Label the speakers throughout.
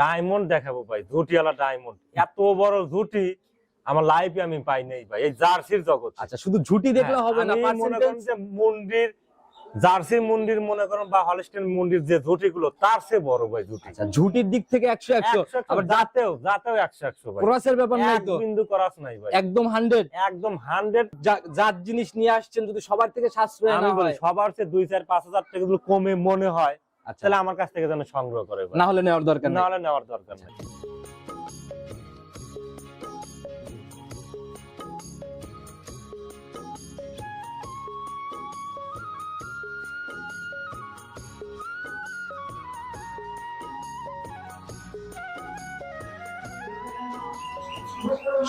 Speaker 1: Diamond দেখাবো ভাই জুটিওয়ালা diamond. এত বড় জুটি আমার লাইফে আমি পাই নাই ভাই এই জার্সির জগৎ।
Speaker 2: আচ্ছা শুধু ঝুটি দেখলে
Speaker 1: হ্যাঁ,
Speaker 2: হবে না
Speaker 1: মনে করেন যে মুন্ডির জার্সির মুন্ডির মনে করেন বা হলস্টেন মুন্ডির যে জুটি গুলো তার চেয়ে বড় ভাই জুটি
Speaker 2: আচ্ছা ঝুটির দিক থেকে একশো একশো। আবার দাঁত
Speaker 1: জাতেও জাতেও একশো একশো
Speaker 2: ক্রসের ব্যাপার নাই তো?
Speaker 1: বিন্দু করাস নাই ভাই।
Speaker 2: একদম হান্ড্রেড
Speaker 1: একদম হান্ড্রেড
Speaker 2: জাত জিনিস নিয়ে আসছেন যদি সবার থেকে সাশ্রয়
Speaker 1: আমি
Speaker 2: না
Speaker 1: বলি
Speaker 2: হয়।
Speaker 1: সবার চেয়ে দুই চার পাঁচ হাজার টাকা কমে মনে হয় তাহলে আমার কাছ থেকে যেন সংগ্রহ করে
Speaker 2: না হলে নেওয়ার দরকার নেই।
Speaker 1: নাহলে নেওয়ার দরকার নেই।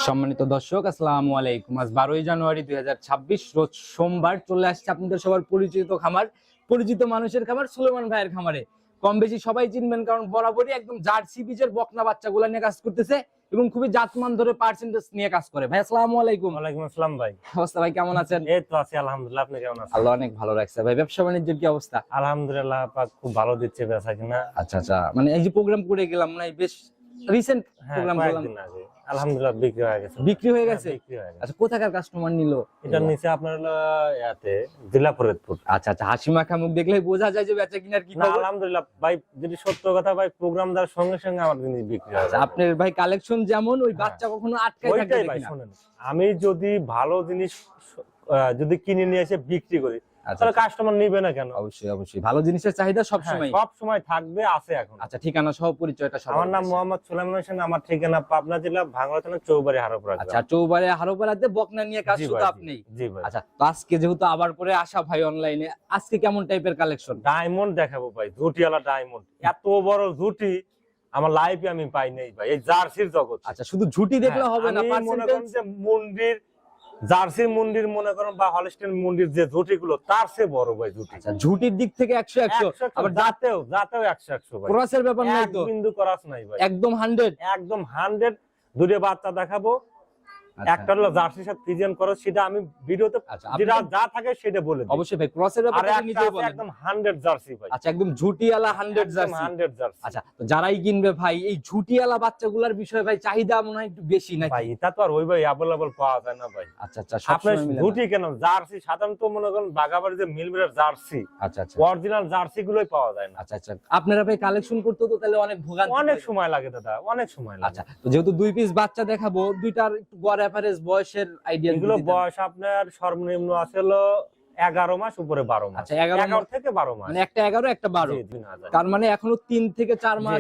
Speaker 2: সম্মানিত দর্শক আসসালামু আলাইকুম। আজ বারোই জানুয়ারি দুই হাজার ছাব্বিশ রোজ সোমবার চলে আসছে আপনাদের সবার পরিচিত খামার। পরিচিত মানুষের খামার সুলেমান ভাইয়ের খামারে। কম বেশি সবাই চিনবেন কারণ বরাবরই একদম জার্সি বীজের বকনা বাচ্চাগুলা নিয়ে কাজ করতেছে এবং খুবই জাতমান ধরে পার্সেন্টেজ নিয়ে কাজ করে। ভাই আসসালামু আলাইকুম।
Speaker 1: ওয়ালাইকুম আসসালাম ভাই।
Speaker 2: অবস্থা ভাই কেমন আছেন?
Speaker 1: এই তো আছি আলহামদুলিল্লাহ। আপনি কেমন আছেন?
Speaker 2: আল্লাহ অনেক ভালো রাখছে। ভাই ব্যবসা বাণিজ্যের কি অবস্থা?
Speaker 1: আলহামদুলিল্লাহ পাক খুব ভালো দিচ্ছে বেচা কিনা।
Speaker 2: আচ্ছা আচ্ছা। মানে এই যে প্রোগ্রাম করে গেলাম মানে বেশ রিসেন্ট
Speaker 1: হ্যাঁ
Speaker 2: প্রোগ্রাম করলাম।
Speaker 1: আলহামদুলিল্লাহ বিক্রি হয়ে গেছে।
Speaker 2: বিক্রি হয়ে গেছে?
Speaker 1: হয়ে
Speaker 2: আচ্ছা কোথাকার কাস্টমার নিল?
Speaker 1: এটার নিচে আপনার হলো ইয়াতে জেলা ফরিদপুর।
Speaker 2: আচ্ছা আচ্ছা হাসি মাখা মুখ দেখলে বোঝা যায় যে বেচা কিনার কি খবর?
Speaker 1: আলহামদুলিল্লাহ ভাই যদি সত্য কথা ভাই প্রোগ্রাম দেওয়ার সঙ্গে সঙ্গে আমার জিনিস বিক্রি হয়ে।
Speaker 2: আচ্ছা, আপনার ভাই কালেকশন যেমন ওই
Speaker 1: হ্যাঁ।
Speaker 2: বাচ্চা কখনো আটকায় থাকে
Speaker 1: ভাই আমি যদি ভালো জিনিস যদি কিনে নিয়ে এসে বিক্রি করি তাহলে কাস্টমার নিবে না কেন?
Speaker 2: অবশ্যই অবশ্যই। ভালো জিনিসের চাহিদা সব সময়
Speaker 1: সব সময় থাকবে আছে এখন।
Speaker 2: আচ্ছা ঠিকানা সহ পরিচয়টা সবার
Speaker 1: আমার নাম মোহাম্মদ সুলাইমান হোসেন আমার ঠিকানা পাবনা জেলা ভাঙড়া থানা চৌবাড়ি হারোপাড়া
Speaker 2: আচ্ছা হারোপাড়াতে বকনা নিয়ে কাজ শুধু আপনি
Speaker 1: জি ভাই।
Speaker 2: আচ্ছা তো আজকে যেহেতু আবার পরে আসা ভাই অনলাইনে আজকে কেমন টাইপের কালেকশন
Speaker 1: ডায়মন্ড দেখাবো ভাই জুটিওয়ালা ডায়মন্ড এত বড় জুটি আমার লাইফে আমি পাই নাই ভাই এই জার্সির জগৎ।
Speaker 2: আচ্ছা শুধু ঝুটি দেখলে
Speaker 1: হ্যাঁ,
Speaker 2: হবে না
Speaker 1: মনে করেন যে মুন্ডির জার্সির মন্দির মনে করেন বা হলস্টেন মন্দির যে জুটি গুলো তার সে বড় ভাই জুটি।
Speaker 2: আচ্ছা ঝুটির দিক থেকে একশো একশো
Speaker 1: যাতেও যাতেও
Speaker 2: আবার
Speaker 1: একশো একশো
Speaker 2: ক্রসের ব্যাপার নাই তো?
Speaker 1: বিন্দু করাস নাই ভাই।
Speaker 2: একদম হান্ড্রেড
Speaker 1: একদম হান্ড্রেড দুটো বাচ্চা দেখাবো। একটা হলো সাথে করো সেটা আমি ভিডিওতে
Speaker 2: আচ্ছা
Speaker 1: যেটা যা থাকে সেটা বলে দিই।
Speaker 2: অবশ্যই ভাই ক্রসের
Speaker 1: একটা
Speaker 2: নিজেই
Speaker 1: আছে
Speaker 2: বলেন।
Speaker 1: একদম হান্ড্রেড জার্সি ভাই।
Speaker 2: আচ্ছা একদম ঝুটিওয়ালা হান্ড্রেড জার্সি।
Speaker 1: Hundred jersey.
Speaker 2: আচ্ছা তো যারাই কিনবে ভাই এই ঝুটিওয়ালা বাচ্চাগুলার বিষয়ে ভাই চাহিদা মনে হয় একটু বেশি নাকি?
Speaker 1: ভাই এটা তো আর ওই ভাই অ্যাভেলেবল পাওয়া যায় না ভাই।
Speaker 2: আচ্ছা আচ্ছা মিলে
Speaker 1: ঝুটি কেন? জার্সি সাধারণত মনে করেন বাগাবাড়ি যে জার্সি
Speaker 2: আচ্ছা আচ্ছা।
Speaker 1: অরিজিনাল জার্সি গুলোই পাওয়া যায় না।
Speaker 2: আচ্ছা আচ্ছা আপনারা ভাই কালেকশন করতে তো তাহলে অনেক ভোগান্তি
Speaker 1: অনেক সময় লাগে দাদা অনেক সময় লাগে।
Speaker 2: আচ্ছা তো যেহেতু দুই পিস বাচ্চা দেখাবো দুইটার একটু গড় এভারেজ বয়সের আইডিয়া
Speaker 1: এগুলো বয়স আপনার সর্বনিম্ন আছে হলো এগারো মাস উপরে বারো মাস।
Speaker 2: আচ্ছা এগারো
Speaker 1: থেকে বারো মাস।
Speaker 2: মানে একটা এগারো একটা বারো। তার মানে এখনও তিন থেকে চার
Speaker 1: মাস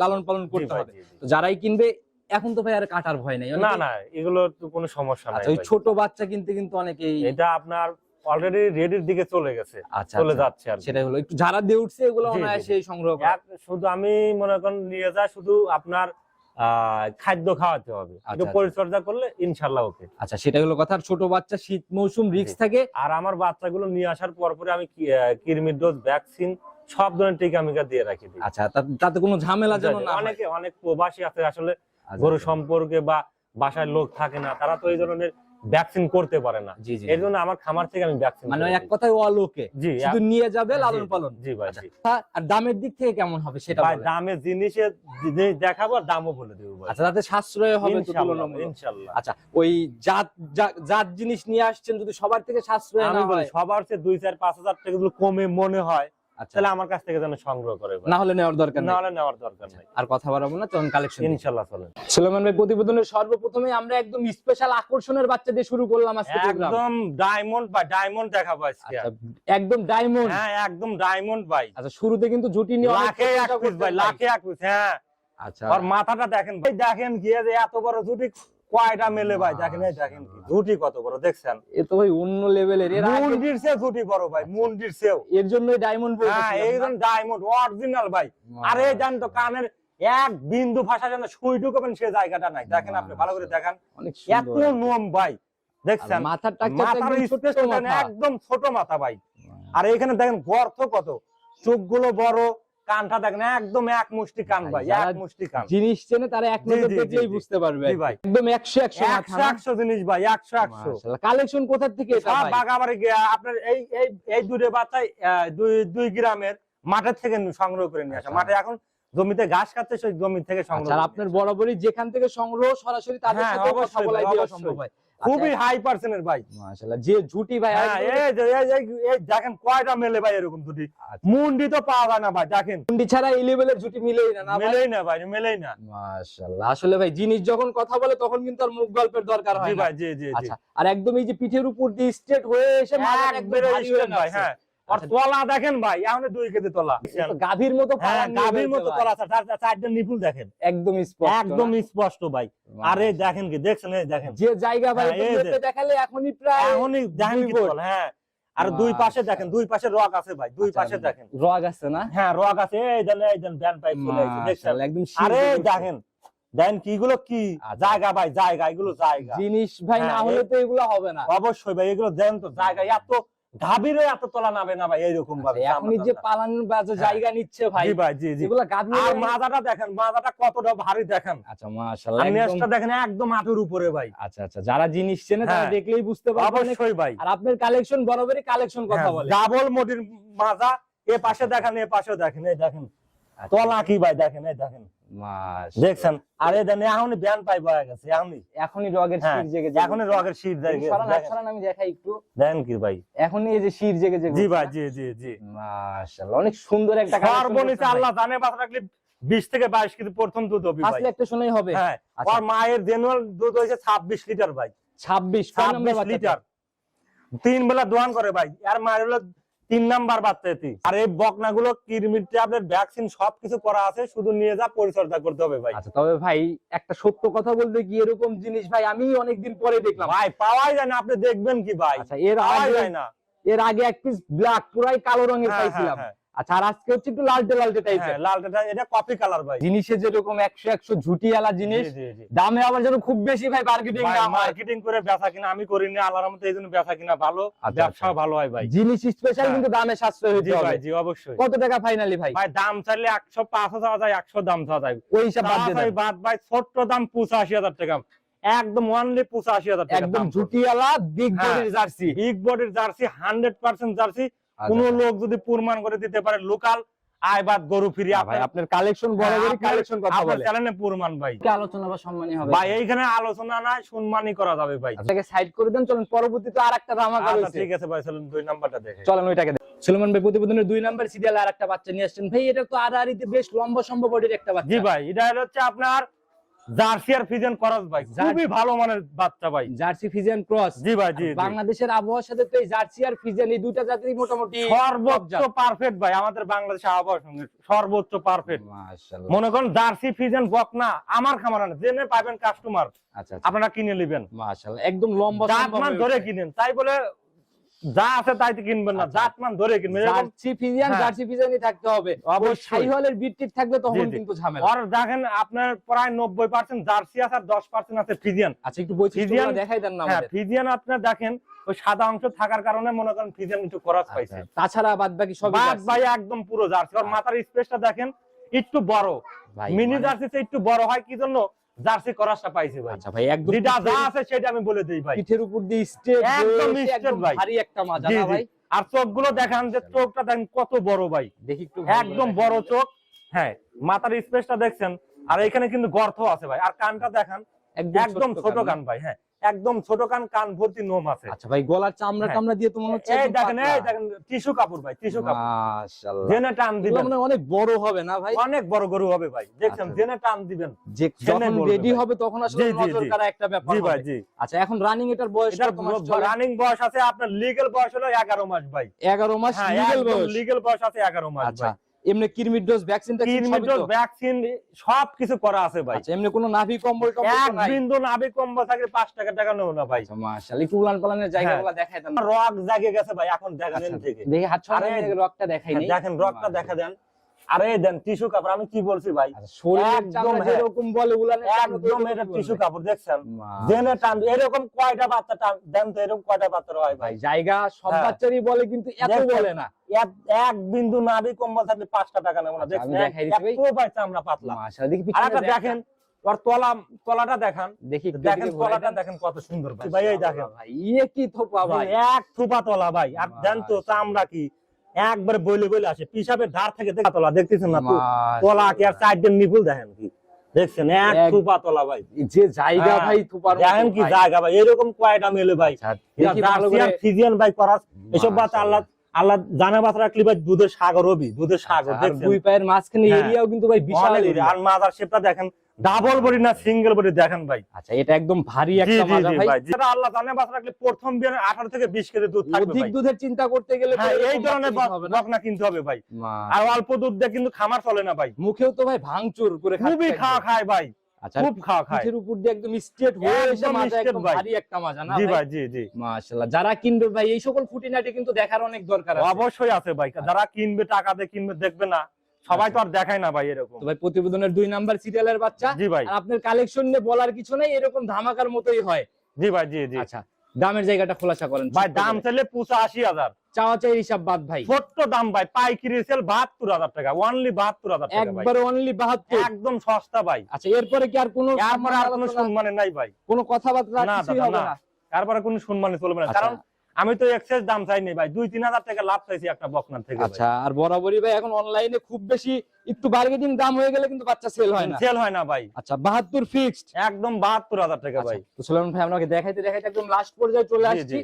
Speaker 1: লালন পালন করতে হবে।
Speaker 2: যারাই কিনবে এখন তো ভাই আর কাটার ভয় নাই।
Speaker 1: না না এগুলো তো কোনো সমস্যা নাই
Speaker 2: আচ্ছা ওই ছোট বাচ্চা কিনতে কিন্তু অনেকেই
Speaker 1: এটা আপনার অলরেডি রেডির দিকে চলে গেছে
Speaker 2: আচ্ছা
Speaker 1: চলে
Speaker 2: আচ্ছা।
Speaker 1: যাচ্ছে আর
Speaker 2: সেটাই হলো। একটু যারা দিয়ে উঠছে এগুলো অনায়াসে সংগ্রহ
Speaker 1: শুধু আমি মনে করেন নিয়ে যা শুধু আপনার খাদ্য খাওয়াতে হবে। একটু
Speaker 2: আচ্ছা।
Speaker 1: পরিচর্যা করলে ইনশাল্লাহ ওকে।
Speaker 2: আচ্ছা সেটা হলো কথা ছোট বাচ্চা শীত মৌসুম রিক্স থাকে।
Speaker 1: আর আমার বাচ্চাগুলো নিয়ে আসার পর পরে আমি কৃমির ডোজ ভ্যাকসিন সব ধরনের টিকা আমি দিয়ে রাখি।
Speaker 2: আচ্ছা তাতে কোনো ঝামেলা যেন না
Speaker 1: অনেকে অনেক প্রবাসী আছে আসলে
Speaker 2: আচ্ছা,
Speaker 1: গরু
Speaker 2: আচ্ছা।
Speaker 1: সম্পর্কে বা বাসায় লোক থাকে না তারা তো এই ধরনের ভ্যাকসিন করতে পারে না। এর জন্য আমার খামার থেকে আমি ভ্যাকসিন
Speaker 2: মানে এক কথায় অলোকে
Speaker 1: জি
Speaker 2: শুধু নিয়ে যাবে লালন পালন।
Speaker 1: জি ভাই
Speaker 2: আচ্ছা, আর দামের দিক থেকে কেমন হবে সেটা
Speaker 1: ভাই
Speaker 2: বলেন।
Speaker 1: দামে জিনিসের জিনিস দেখাবো আর দামও বলে দেবো ভাই।
Speaker 2: আচ্ছা তাতে সাশ্রয় হবে তো তুলনামূলক।
Speaker 1: ইনশাল্লাহ।
Speaker 2: আচ্ছা ওই জাত জাত জিনিস নিয়ে আসছেন যদি সবার থেকে সাশ্রয় না
Speaker 1: বলি
Speaker 2: হয়।
Speaker 1: সবার চেয়ে দুই চার পাঁচ হাজার টাকা যদি কমে মনে হয় তাহলে আমার কাছ থেকে যেন সংগ্রহ করে
Speaker 2: না হলে নেওয়ার দরকার নেই।
Speaker 1: নাহলে নেওয়ার দরকার নেই।
Speaker 2: আর কথা বাড়াবো না চলুন কালেকশন
Speaker 1: চলেন।
Speaker 2: সুলেমান ভাই প্রতিবেদনের সর্বপ্রথমে আমরা একদম স্পেশাল আকর্ষণের বাচ্চা দিয়ে শুরু করলাম আজকে
Speaker 1: একদম ডায়মন্ড বা ডায়মন্ড দেখাবো আজকে।
Speaker 2: আচ্ছা একদম ডায়মন্ড
Speaker 1: হ্যাঁ একদম ডায়মন্ড ভাই।
Speaker 2: আচ্ছা শুরুতে কিন্তু জুটি নিয়ে
Speaker 1: লাখে এক পিস ভাই লাখে এক পিস হ্যাঁ।
Speaker 2: আচ্ছা।
Speaker 1: আর মাথাটা দেখেন ভাই দেখেন গিয়ে যে এত বড় জুটি। কয়টা মেলে ভাই? দেখেন এই দেখেন কি কত বড় দেখছেন?
Speaker 2: এ তো ভাই অন্য লেভেলের এর
Speaker 1: জুটি বড় ভাই
Speaker 2: এর ডায়মন্ড
Speaker 1: হ্যাঁ এইজন ডায়মন্ড অরিজিনাল ভাই। আরে জান তো কানের এক বিন্দু ভাষা যেন সুই ঢুকাবেন সে জায়গাটা নাই। দেখেন আপনি ভালো করে দেখেন। এত নম ভাই দেখছেন?
Speaker 2: মাথার টাকটা একদম ছোট মাথা।
Speaker 1: একদম ছোট মাথা ভাই। আর এখানে দেখেন গর্ত কত? চোখগুলো বড় কানটা দেখেন একদম এক মুষ্টি কান ভাই এক মুষ্টি কান।
Speaker 2: জিনিস চেনে তারা এক নজর দেখলেই। বুঝতে পারবে
Speaker 1: ভাই।
Speaker 2: একদম একশো একশো
Speaker 1: একশো একশো জিনিস ভাই একশো একশো।
Speaker 2: কালেকশন কোথা থেকে এটা ভাই?
Speaker 1: বাগাবাড়ি আপনার এই এই এই বাচ্চাই আহ, দুই দুই গ্রামের মাঠের থেকে সংগ্রহ করে নিয়ে আসা।
Speaker 2: আচ্ছা।
Speaker 1: মাঠে এখন জমিতে ঘাস খাচ্ছে সেই জমি থেকে সংগ্রহ
Speaker 2: আচ্ছা আর আপনার বরাবরই যেখান থেকে সংগ্রহ সরাসরি তাদের
Speaker 1: হ্যাঁ,
Speaker 2: সাথে সম্ভব হয়।
Speaker 1: খুবই হাই পার্সেন্টের ভাই।
Speaker 2: মাশাআল্লাহ যে ঝুটি ভাই
Speaker 1: হ্যাঁ, এই এই দেখেন কয়টা মেলে ভাই এরকম দুটি
Speaker 2: আচ্ছা।
Speaker 1: মুন্ডি তো পাওয়া যায় না ভাই দেখেন।
Speaker 2: মুন্ডি ছাড়া এই লেভেলের ঝুটি মিলেই না
Speaker 1: মেলেই না ভাই মেলেই না।
Speaker 2: মাশাআল্লাহ আসলে ভাই জিনিস যখন কথা বলে তখন কিন্তু আর মুখ গল্পের দরকার হয় না।
Speaker 1: ভাই জি জি জি।
Speaker 2: আচ্ছা আর একদম এই যে পিঠের উপর দিয়ে স্ট্রেট হয়ে এসে মাথাটা একদম ভারী হয়ে
Speaker 1: ভাই হ্যাঁ।
Speaker 2: আচ্ছা।
Speaker 1: তলা দেখেন ভাই এখন দুই কেজি তলা।
Speaker 2: গাভীর মতো
Speaker 1: হ্যাঁ গাভীর মতো তলা চারটা নিপুল দেখেন।
Speaker 2: একদম স্পষ্ট
Speaker 1: একদম স্পষ্ট ভাই। আরে দেখেন কি দেখছেন এই দেখেন।
Speaker 2: যে জায়গা ভাই
Speaker 1: হ্যাঁ।
Speaker 2: দেখালে এখনই প্রায়
Speaker 1: এখনই দেখেন কি হ্যাঁ। আর দুই পাশে দেখেন দুই পাশে রক আছে ভাই দুই
Speaker 2: আচ্ছা,
Speaker 1: পাশে দেখেন।
Speaker 2: রগ আছে না?
Speaker 1: হ্যাঁ রক আছে এই দেন এই দেন ব্যান পাইপ চলে দেখছেন?
Speaker 2: একদম
Speaker 1: আরে দেখেন দেন কি গুলো কি?
Speaker 2: আচ্ছা।
Speaker 1: জায়গা ভাই জায়গা এগুলো জায়গা।
Speaker 2: জিনিস ভাই না
Speaker 1: হ্যাঁ,
Speaker 2: হলে তো এগুলো হবে না।
Speaker 1: অবশ্যই ভাই এগুলো দেন তো জায়গা এত তলা নামে না ভাই এইরকম ভাবে
Speaker 2: আচ্ছা, এখনই যে পালানোর বাজে
Speaker 1: হ্যাঁ।
Speaker 2: জায়গা নিচ্ছে ভাই
Speaker 1: জি ভাই জি জি।
Speaker 2: যেগুলো গাভী
Speaker 1: আর মাজাটা দেখেন মাজাটা কতটা ভারী দেখেন।
Speaker 2: আচ্ছা মাশাআল্লাহ
Speaker 1: আর নেসটা দেখেন একদম হাঁটুর উপরে ভাই।
Speaker 2: আচ্ছা আচ্ছা যারা জিনিস চেনে তারা
Speaker 1: হ্যাঁ।
Speaker 2: দেখলেই বুঝতে পারবে
Speaker 1: অবশ্যই ভাই।
Speaker 2: আর আপনার কালেকশন বরাবরই কালেকশন কথা বলে।
Speaker 1: ডাবল মোটির মাজা এ পাশে দেখেন এ পাশে দেখেন এই দেখেন।
Speaker 2: আচ্ছা,
Speaker 1: তলা কি ভাই দেখেন এই দেখেন। দেখছেন? আর দেন এখনই ব্যান পাই বয়া গেছে এখনই।
Speaker 2: এখনই রগের
Speaker 1: হ্যাঁ
Speaker 2: শির জেগে জেগে।
Speaker 1: এখনই রগের শীত
Speaker 2: সরান, আমি দেখাই একটু।
Speaker 1: দেন কি ভাই।
Speaker 2: এখনই এই যে শির জেগে জেগে
Speaker 1: জি ভাই জি জি জি।
Speaker 2: মাশাআল্লাহ অনেক সুন্দর একটা
Speaker 1: সর্বনিচে আল্লাহ জানে বাস রাখলে বিশ থেকে বাইশ কেজি প্রথম দুধ হবে ভাই।
Speaker 2: আসলে একটা শোনাই হবে।
Speaker 1: হ্যাঁ
Speaker 2: আচ্ছা।
Speaker 1: আর মায়ের জেনুয়াল দুধ হয়েছে ছাব্বিশ লিটার ভাই।
Speaker 2: 26 কয় নম্বর
Speaker 1: ছাব্বিশ
Speaker 2: বাচ্চাটা?
Speaker 1: লিটার। তিন বেলা দোয়ান করে ভাই। আর মায়ের তিন নাম্বার বাচ্চা এটি আর এই বকনা গুলো কিরমির ট্যাবলেট ভ্যাকসিন সবকিছু করা আছে শুধু নিয়ে যা পরিচর্যা করতে হবে ভাই।
Speaker 2: আচ্ছা তবে ভাই একটা সত্য কথা বলতে কি এরকম জিনিস ভাই আমি অনেকদিন পরে দেখলাম।
Speaker 1: ভাই পাওয়াই যায় না আপনি দেখবেন কি ভাই?
Speaker 2: আচ্ছা এর আগে
Speaker 1: না।
Speaker 2: এর আগে এক পিস ব্ল্যাক পুরাই কালো রঙের
Speaker 1: হ্যাঁ,
Speaker 2: পাইছিলাম।
Speaker 1: হ্যাঁ,
Speaker 2: আচ্ছা আর আজকে হচ্ছে একটু লালটে লালটে
Speaker 1: হ্যাঁ,
Speaker 2: টাইপের
Speaker 1: লালটা এটা কপি কালার ভাই।
Speaker 2: জিনিসে যেরকম একশো একশো ঝুটিয়ালা জিনিস। দামে আবার যেন খুব বেশি ভাই মার্কেটিং না
Speaker 1: মার্কেটিং করে বেচা কিনা আমি আল্লাহর এই জন্য বেচা কিনা ভালো
Speaker 2: আচ্ছা,
Speaker 1: ব্যবসা
Speaker 2: আচ্ছা।
Speaker 1: ভালো হয় ভাই।
Speaker 2: জিনিস স্পেশাল
Speaker 1: হ্যাঁ।
Speaker 2: কিন্তু দামে সাশ্রয়
Speaker 1: ভাই জি অবশ্যই।
Speaker 2: কত টাকা ফাইনালি ভাই?
Speaker 1: ভাই দাম চাইলে একশো পাঁচ চাওয়া যায় একশো দাম চাওয়া যায়।
Speaker 2: ওই হিসাব বাদ
Speaker 1: ভাই ছোট্ট দাম পঁচাশি হাজার টাকা। একদম অনলি পঁচাশি হাজার টাকা
Speaker 2: একদম ঝুটিয়ালা বিগ
Speaker 1: হ্যাঁ।
Speaker 2: বডির জার্সি
Speaker 1: বিগ বডির জার্সি হান্ড্রেড পার্সেন্ট জার্সি কোন লোক যদি প্রমাণ করে দিতে পারে লোকাল আয় বাদ গরু ফিরি
Speaker 2: ভাই আপনার কালেকশন বরাবরই কালেকশন কথা বলে।
Speaker 1: চ্যানেলে প্রমাণ ভাই।
Speaker 2: কি আলোচনা বা সম্মানী হবে?
Speaker 1: ভাই এইখানে আলোচনা নাই সম্মানই করা যাবে ভাই।
Speaker 2: আপনাকে সাইড করে দেন চলুন পরবর্তীতে আর একটা ধামাকা
Speaker 1: আচ্ছা
Speaker 2: রয়েছে।
Speaker 1: ঠিক আছে ভাই চলুন দুই নাম্বারটা দেখে।
Speaker 2: চলেন ওইটাকে সুলেমান ভাই প্রতিবেদনের দুই নাম্বার সিরিয়াল আর একটা বাচ্চা নিয়ে আসছেন। ভাই এটা তো আড়াআড়িতে বেশ লম্বা সম্ভব বডির একটা
Speaker 1: জি ভাই এটা হচ্ছে আপনার জার্সি আর ফিজেন করাস ভাই খুবই ভালো মানের বাচ্চা ভাই।
Speaker 2: Jersey Friesian cross.
Speaker 1: জি ভাই জি জি।
Speaker 2: বাংলাদেশের আবহাওয়ার সাথে তো এই জার্সি আর ফিজিয়ান এই দুইটা মোটামুটি
Speaker 1: সর্বোচ্চ পারফেক্ট ভাই আমাদের বাংলাদেশে আবহাওয়ার সঙ্গে সর্বোচ্চ পারফেক্ট
Speaker 2: মাশাআল্লাহ।
Speaker 1: মনে করেন জার্সি ফিজেন বকনা আমার খামার না জেনে পাবেন কাস্টমার
Speaker 2: আচ্ছা আচ্ছা।
Speaker 1: আপনারা কিনে নেবেন।
Speaker 2: মাশাআল্লাহ একদম লম্বা
Speaker 1: ধরে কিনেন তাই বলে যা আছে তাই কিনবেন না
Speaker 2: আচ্ছা।
Speaker 1: জাতমান ধরে কিনবেন
Speaker 2: জার্সি ফিজিয়ান
Speaker 1: হ্যাঁ।
Speaker 2: জার্সি ফিজিয়ানই থাকতে হবে
Speaker 1: অবশ্যই।
Speaker 2: থাকলে তখন। কিন্তু ঝামেলা
Speaker 1: আর দেখেন আপনার প্রায় নব্বই পার্সেন্ট জার্সি আছে আর দশ পার্সেন্ট আছে ফিজিয়ান
Speaker 2: আচ্ছা একটু বৈচিত্র্য দেখাই দেন না
Speaker 1: হ্যাঁ ফিজিয়ান দেখেন ওই সাদা অংশ থাকার কারণে মনে করেন ফিজিয়ান একটু খরচ পাইছে
Speaker 2: আচ্ছা, তাছাড়া বাদ বাকি সবই
Speaker 1: বাদ
Speaker 2: জার্সি।
Speaker 1: ভাই একদম পুরো জার্সি আর মাথার স্পেসটা দেখেন একটু বড় মিনি
Speaker 2: মানে-
Speaker 1: জার্সিতে একটু বড় হয় কি জন্য জার্সি করাসটা পাইছে ভাই।
Speaker 2: আচ্ছা ভাই একদম
Speaker 1: যেটা যা আছে সেটা আমি বলে দেই ভাই।
Speaker 2: পিঠের উপর দিয়ে স্টেপ
Speaker 1: একদম
Speaker 2: স্টেপ
Speaker 1: ভাই।
Speaker 2: ভারী একটা মাজা না ভাই?
Speaker 1: আর চোখগুলো দেখান যে চোখটা দেখেন কত বড় ভাই।
Speaker 2: দেখি একটু
Speaker 1: একদম বড় চোখ। হ্যাঁ মাথার স্পেসটা দেখছেন। আর এখানে কিন্তু গর্ত আছে ভাই। আর কানটা দেখান। একদম ছোট
Speaker 2: কান
Speaker 1: কান ভাই হ্যাঁ। একদম ছোট কান কান ভর্তি নোম আছে।
Speaker 2: আচ্ছা ভাই গলার চামড়া
Speaker 1: হ্যাঁ।
Speaker 2: টামড়া দিয়ে তো মনে হচ্ছে
Speaker 1: এই দেখেন এই দেখেন টিস্যু কাপড় ভাই টিস্যু কাপড়।
Speaker 2: মাশাআল্লাহ।
Speaker 1: জেনে টান দিবেন।
Speaker 2: মনে অনেক বড় হবে না ভাই?
Speaker 1: অনেক বড় গরু হবে ভাই দেখছেন
Speaker 2: আচ্ছা।
Speaker 1: জেনে টান দিবেন।
Speaker 2: যে যখন রেডি হবে তখন আসলে নজর। কাড়া একটা ব্যাপার
Speaker 1: জি ভাই জি।
Speaker 2: আচ্ছা এখন রানিং এটার বয়স
Speaker 1: এটা
Speaker 2: কত মাস
Speaker 1: রানিং বয়স আছে আপনার লিগ্যাল বয়স হলো এগারো মাস ভাই।
Speaker 2: 11 মাস লিগ্যাল বয়স?
Speaker 1: লিগ্যাল বয়স আছে এগারো মাস
Speaker 2: আচ্ছা।
Speaker 1: ভাই।
Speaker 2: এমনি কিরমির ডোজ
Speaker 1: ডোজ ভ্যাকসিন সব কিছু করা আছে ভাই।
Speaker 2: আচ্ছা এমনি কোনো নাভি কম্বল টম্বল
Speaker 1: এক বিন্দু নাভি কম্বল থাকলে পাঁচ টাকা টাকা নেব না ভাই।
Speaker 2: আচ্ছা মাশাআল্লাহ একটু উলান পালানের জায়গাগুলো দেখাই দেন।
Speaker 1: রক জাগে গেছে ভাই এখন
Speaker 2: আচ্ছা,
Speaker 1: এর থেকে
Speaker 2: দেখি হাত ছড়া রকটা দেখাই
Speaker 1: হ্যাঁ,
Speaker 2: নেই।
Speaker 1: দেখেন রকটা দেখা দেন। আরে দেন টিস্যু কাপড় আমি কি বলছি ভাই?
Speaker 2: আচ্ছা,
Speaker 1: একদম, হ্যাঁ।
Speaker 2: বলে
Speaker 1: একদম এটা। টিস্যু কাপড় দেখছেন? জেনে টান এরকম কয়টা বাচ্চা টান দেন তো এরকম কয়টা বাচ্চা হয় ভাই?
Speaker 2: জায়গা সব
Speaker 1: হ্যাঁ।
Speaker 2: বাচ্চারই বলে কিন্তু এত
Speaker 1: দেখেন,
Speaker 2: বলে না।
Speaker 1: এক বিন্দু কম্বল থাকলে পাঁচটা টাকা নেব না
Speaker 2: আচ্ছা,
Speaker 1: দেখছেন? চামড়া পাতলা।
Speaker 2: মাশাআল্লাহ
Speaker 1: আর একটা দেখেন ওর তলা তলাটা দেখান।
Speaker 2: দেখি
Speaker 1: দেখেন তলাটা দেখেন কত সুন্দর ভাই। ভাই এই দেখেন।
Speaker 2: ভাই ইয়ে কি থোপা ভাই
Speaker 1: এক থুপা তলা ভাই। আর দেন তো চামড়া কি? একবারে বইলে বইলে আসে। পিসাবের ধার থেকে দেখা তোলা দেখতেছেন না তোলা কে আর চার দিন নিপুল দেখেন কি? দেখছেন? এক থুপা তোলা ভাই।
Speaker 2: যে জায়গা
Speaker 1: হ্যাঁ,
Speaker 2: ভাই থুপার
Speaker 1: দেখেন কি জায়গা ভাই। এরকম কয়টা মেলে ভাই?
Speaker 2: আচ্ছা,
Speaker 1: ফিজিয়ান ভাই করা এসব বাচ্চা আল্লাহ আল্লাহ জানা বাচ্চা রাখলি ভাই দুধের সাগর হবি দুধের সাগর
Speaker 2: দুই পায়ের মাঝখানে
Speaker 1: হ্যাঁ।
Speaker 2: এরিয়াও কিন্তু ভাই বিশাল
Speaker 1: আর মাদার শেপটা দেখেন ডাবল বডি না সিঙ্গেল বডি দেখেন ভাই।
Speaker 2: আচ্ছা এটা একদম ভারী একটা মাজা ভাই।
Speaker 1: যেটা আল্লাহ জানে বাচ্চা রাখলে প্রথম বিয়ে আঠারো থেকে বিশ কেজি দুধ থাকবে ভাই।
Speaker 2: দুধের চিন্তা করতে গেলে
Speaker 1: হ্যাঁ এই ধরনের বকনা কিনতে হবে ভাই। আর অল্প দুধ দিয়ে কিন্তু খামার চলে না ভাই।
Speaker 2: মুখেও তো ভাই ভাঙচুর করে খাচ্ছে
Speaker 1: খুবই। খাওয়া খায় ভাই।
Speaker 2: আচ্ছা
Speaker 1: খুব খাওয়া খায়।
Speaker 2: পিঠের উপর দিয়ে একদম স্ট্রেট হয়ে এসে মাজা একদম ভারী একটা মাজা না
Speaker 1: জি
Speaker 2: ভাই?
Speaker 1: ভাই জি জি।
Speaker 2: মাশাআল্লাহ যারা কিনবে ভাই এই সকল খুঁটিনাটি কিন্তু দেখার অনেক দরকার আছে।
Speaker 1: অবশ্যই আছে ভাই। যারা কিনবে টাকা দিয়ে কিনবে দেখবে না। সবাই তো আর দেখায় না ভাই এরকম।
Speaker 2: ভাই প্রতিবেদনের দুই নাম্বার সিরিয়ালের বাচ্চা।
Speaker 1: জি ভাই।
Speaker 2: আর আপনার কালেকশন নিয়ে বলার কিছু নাই এরকম ধামাকার মতোই হয়।
Speaker 1: জি ভাই জি জি।
Speaker 2: আচ্ছা দামের জায়গাটা খোলাসা করেন।
Speaker 1: ভাই দাম। চাইলে পুষা আশি হাজার।
Speaker 2: চাওয়া চাই হিসাব বাদ ভাই।
Speaker 1: ছোট্ট দাম ভাই পাইকারি সেল বাহাত্তর হাজার টাকা অনলি বাহাত্তর হাজার টাকা
Speaker 2: অনলি বাহাত্তর।
Speaker 1: একদম সস্তা ভাই।
Speaker 2: আচ্ছা এরপরে কি আর কোনো
Speaker 1: এরপরে আর কোনো সম্মানে নাই ভাই।
Speaker 2: কোনো কথাবার্তা
Speaker 1: না তারপরে কোনো সম্মানে চলবে না।
Speaker 2: আচ্ছা।
Speaker 1: কারণ আমি তো এক্সেস দাম চাইনি ভাই। দুই তিন হাজার টাকা লাভ চাইছি একটা বকনার থেকে
Speaker 2: আচ্ছা আর বরাবরই ভাই এখন অনলাইনে খুব বেশি একটু বার্গেনিং দাম হয়ে গেলে কিন্তু বাচ্চা সেল হয় না।
Speaker 1: সেল হয় না ভাই।
Speaker 2: আচ্ছা বাহাত্তর ফিক্সড
Speaker 1: একদম বাহাত্তর হাজার টাকা ভাই।
Speaker 2: তো সুলেমান ভাই আপনাকে দেখাইতে দেখাইতে একদম লাস্ট পর্যায়ে চলে আসছি।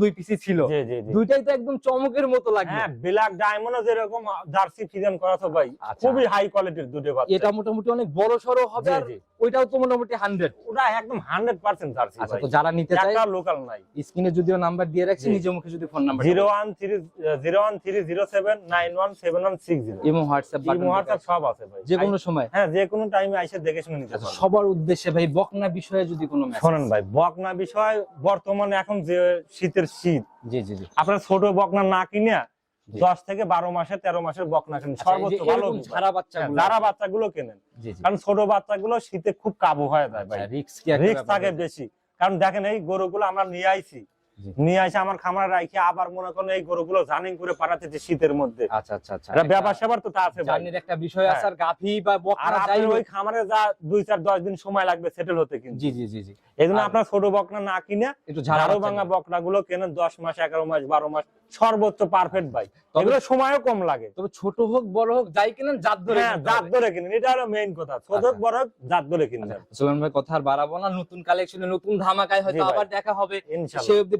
Speaker 2: দুই পিসি ছিল।
Speaker 1: জি জি জি।
Speaker 2: দুইটাই তো একদম চমকের মতো লাগবে
Speaker 1: হ্যাঁ ব্ল্যাক ডায়মন্ড যেরকম জার্সি ফিজন করা তো ভাই।
Speaker 2: আচ্ছা।
Speaker 1: খুবই হাই কোয়ালিটির দুটো বাচ্চা।
Speaker 2: এটা মোটামুটি অনেক বড় সড়ো হবে আর ওইটাও তো মোটামুটি হান্ড্রেড
Speaker 1: ওটা একদম হান্ড্রেড পার্সেন্ট জার্সি
Speaker 2: আচ্ছা তো যারা নিতে চায়
Speaker 1: একটা লোকাল নাই।
Speaker 2: স্ক্রিনে যদিও নাম্বার দিয়ে রাখছি
Speaker 1: জি।
Speaker 2: নিজের মুখে যদি phone number
Speaker 1: zero one three zero one three zero seven nine one seven one six zero
Speaker 2: imo WhatsApp
Speaker 1: imo WhatsApp সব আছে ভাই।
Speaker 2: যে কোনো সময়।
Speaker 1: হ্যাঁ যে কোনো টাইমে এসে দেখে শুনে নিতে
Speaker 2: আচ্ছা, সবার উদ্দেশ্যে ভাই বকনা বিষয়ে যদি কোনো
Speaker 1: শোনেন ভাই বকনা বিষয় বর্তমানে এখন যে শীতের শীত
Speaker 2: জি জি জি।
Speaker 1: আপনার ছোট বকনা না কিনে দশ থেকে বারো মাসে তেরো মাসের বকনা কিনেন।
Speaker 2: আচ্ছা,
Speaker 1: সর্বোচ্চ ভালো হ্যাঁ, যারা বাচ্চাগুলো কেনেন।
Speaker 2: জি জি।
Speaker 1: কারণ ছোট বাচ্চাগুলো শীতে খুব কাবু হয়ে যায় ভাই।
Speaker 2: রিস্ক
Speaker 1: রিস্ক থাকে বেশি। কারণ দেখেন এই গরুগুলো আমরা নিয়ে আইছি। নিয়ে আমার খামারে রাখি আবার মনে করেন এই গরুগুলো জানিং করে পাঠাতেছে শীতের মধ্যে।
Speaker 2: আচ্ছা আচ্ছা আচ্ছা।
Speaker 1: এটা ব্যাপার তো তা আছে
Speaker 2: জার্নির একটা বিষয় আছে
Speaker 1: হ্যাঁ।
Speaker 2: আর গাভী বা
Speaker 1: আর
Speaker 2: বকনা যাই
Speaker 1: ওই খামারে যা দুই চার দশ দিন সময় লাগবে সেটেল হতে কিন্তু।
Speaker 2: জি জি জি জি।
Speaker 1: আপনার ছোট বকনা না কিনে
Speaker 2: একটু ঝাড়া
Speaker 1: ভাঙা। বকনা গুলো কেনেন দশ মাস এগারো মাস বারো মাস সর্বোচ্চ পারফেক্ট ভাই। এগুলো সময়ও কম লাগে।
Speaker 2: তবে ছোট হোক বড় হোক যাই কিনেন জাত ধরে
Speaker 1: হ্যাঁ জাত ধরে কিনেন। এটা হলো মেইন কথা। ছোট হোক
Speaker 2: আচ্ছা।
Speaker 1: বড় হোক জাত ধরে কিনবেন।
Speaker 2: আচ্ছা, ভাই কথা আর বাড়াবো না। নতুন কালেকশনে নতুন ধামাকায় হয়তো আবার দেখা হবে। অবধি